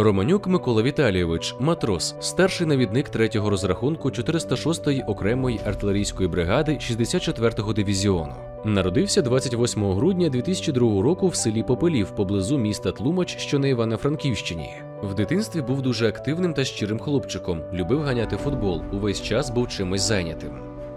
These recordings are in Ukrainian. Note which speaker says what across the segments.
Speaker 1: Романюк Микола Віталійович, матрос, старший навідник 3-го розрахунку 406-ї окремої артилерійської бригади 64-го дивізіону. Народився 28 грудня 2002 року в селі Попелів поблизу міста Тлумач, що на Івано-Франківщині. В дитинстві був дуже активним та щирим хлопчиком, любив ганяти футбол, увесь час був чимось зайнятим.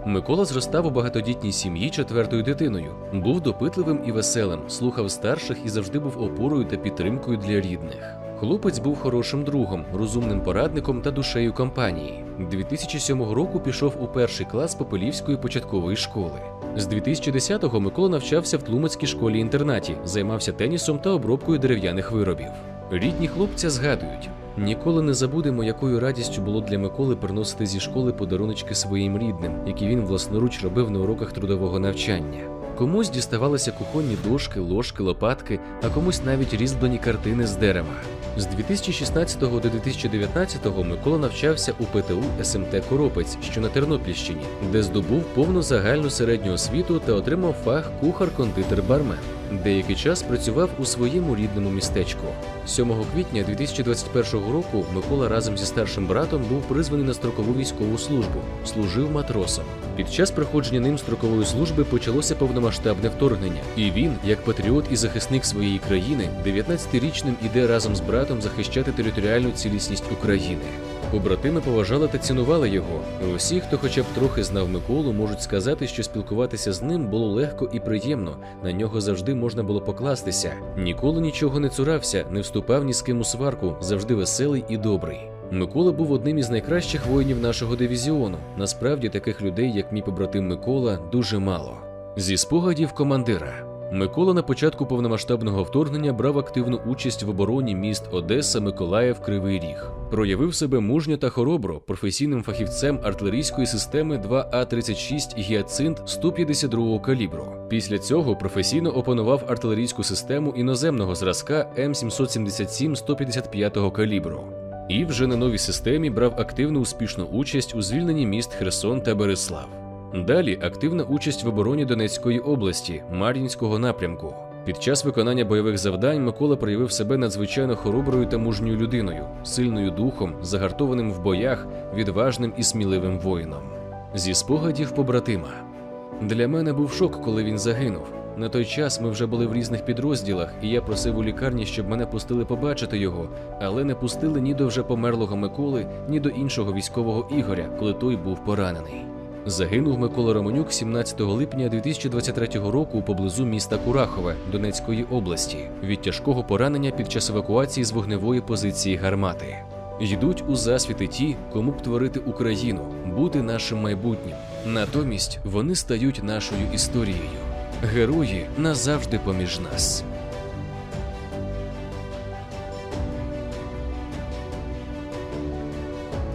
Speaker 1: Микола зростав у багатодітній сім'ї четвертою дитиною. Був допитливим і веселим, слухав старших і завжди був опорою та підтримкою для рідних. Хлопець був хорошим другом, розумним порадником та душею компанії. 2007 року пішов у перший клас Попелівської початкової школи. З 2010-го Микола навчався в Тлумацькій школі-інтернаті, займався тенісом та обробкою дерев'яних виробів. Рідні хлопця згадують: ніколи не забудемо, якою радістю було для Миколи приносити зі школи подаруночки своїм рідним, які він власноруч робив на уроках трудового навчання. Комусь діставалися кухонні дошки, ложки, лопатки, а комусь навіть різьблені картини з дерева. З 2016 до 2019 Микола навчався у ПТУ СМТ Коропець, що на Тернопільщині, де здобув повну загальну середню освіту та отримав фах кухар-кондитер-бармен. Деякий час працював у своєму рідному містечку. 7 квітня 2021 року Микола разом зі старшим братом був призваний на строкову військову службу, служив матросом. Під час проходження ним строкової служби почалося повномасштабне вторгнення, і він, як патріот і захисник своєї країни, 19-річним іде разом з братом захищати територіальну цілісність України. Побратими поважали та цінували його. Усі, хто хоча б трохи знав Миколу, можуть сказати, що спілкуватися з ним було легко і приємно. На нього завжди можна було покластися. Ніколи нічого не цурався, не вступав ні з ким у сварку, завжди веселий і добрий. Микола був одним із найкращих воїнів нашого дивізіону. Насправді таких людей, як мій побратим Микола, дуже мало. Зі спогадів командира. Микола на початку повномасштабного вторгнення брав активну участь в обороні міст Одеса, Миколаїв, Кривий Ріг. Проявив себе мужньо та хоробро професійним фахівцем артилерійської системи 2А36 Гіацинт 152 калібру. Після цього професійно опанував артилерійську систему іноземного зразка М777 155 калібру. І вже на новій системі брав активну успішну участь у звільненні міст Херсон та Береслав. Далі активна участь в обороні Донецької області, Мар'їнського напрямку. Під час виконання бойових завдань Микола проявив себе надзвичайно хороброю та мужньою людиною, сильною духом, загартованим в боях, відважним і сміливим воїном. Зі спогадів побратима. Для мене був шок, коли він загинув. На той час ми вже були в різних підрозділах, і я просив у лікарні, щоб мене пустили побачити його, але не пустили ні до вже померлого Миколи, ні до іншого військового Ігоря, коли той був поранений. Загинув Микола Романюк 17 липня 2023 року поблизу міста Курахове Донецької області від тяжкого поранення під час евакуації з вогневої позиції гармати. Йдуть у засвіти ті, кому б творити Україну, бути нашим майбутнім. Натомість вони стають нашою історією. Герої назавжди поміж нас.